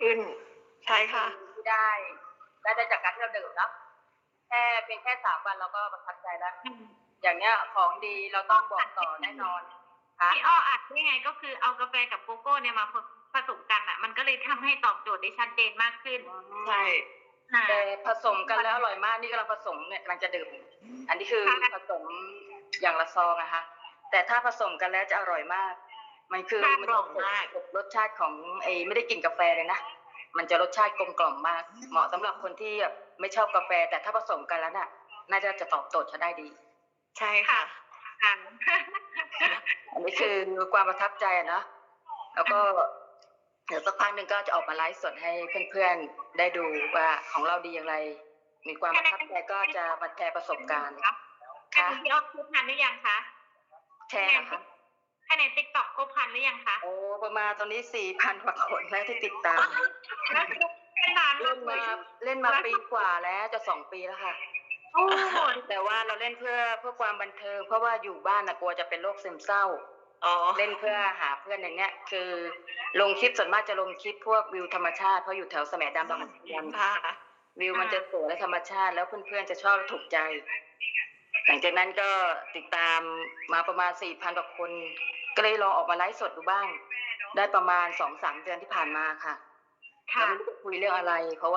ขึ้น ใช่ค่ะที่ได้ได้ได้จากการที่เราดื่มเนาะแค่เพียงแค่สามวันเราก็ประทับใจแล้ว อย่างเนี้ยของดีเราต้องบอกต่อแน่นอนค่ะที่อ้ออัดได้ไงก็คือเอากาแฟกับโกโก้เนี่ยมาผสมกันอะ มันก็เลยทำให้ตอบโจทย์ได้ชัดเจนมากขึ้นใช่อ่าแต่ผสมกันแล้วอร่อยมากนี่กำลังผสมเนี่ยกำลังจะดื่ม อันนี้คือค่ะผสมอย่างละซองอะค่ะแต่ถ้าผสมกันแล้วจะอร่อยมาก มันคือค่ะมันกล่อมมากจะรสชาติของไอ้ไม่ได้กลิ่นกาแฟเลยนะมันจะรสชาติกลมกล่อมมาก เหมาะสำหรับคนที่แบบไม่ชอบกาแฟ แต่ถ้าผสมกันแล้วน่ะ น่าจะจะตอบโจทย์เขาได้ดี ใช่ค่ะค่ะอันนี้คือความประทับใจอะเนาะแล้วก็เดี๋ยวสักพักหนึ่งก็จะออกมาไลฟ์สดให้เพื่อนๆได้ดูว่าของเราดีอย่างไร มีความประทับใจก็จะมาแชร์ประสบการณ์ค่ะค่ะพี่อ้อครบพันหรือยังคะแชร์นะคะ แค่ในติ๊กต็อกค รบพันหรือยังคะโอ้ประมาณตอนนี้สี่พันกว่าคนแล้วที่ติดตามแล้วเป็นนานเล่นเลมายเล่นมาปีกว่าแล้วจะสองปีแล้วค่ะ โอ้โหแต่ว่าเราเล่นเพื่อเพื่อความบันเทิง เพราะว่าอยู่บ้านนะกลัวจะเป็นโรคซึมเศร้า อ๋อเล่นเพื่อหาเพื่อนอย่างเนี้ย คือลงคลิปส่วนมากจะลงคลิปพวกวิวธรรมชาติเพราะอยู่แถวแสมดำบางขุนเทียนค่ะ วิวมันจะสวยและธรรมชาติ แล้วเพื่อนๆจะชอบถูกใจ หลังจากนั้นก็ติดตามมาประมาณสี่พันกว่าคน ก็เลยลองออกมาไลฟ์สดดูบ้าง ได้ประมาณสองสามเดือนที่ผ่านมาค่ะค่ะเราไม่รู้จะคุยเรื่องอะไรเพราะว่า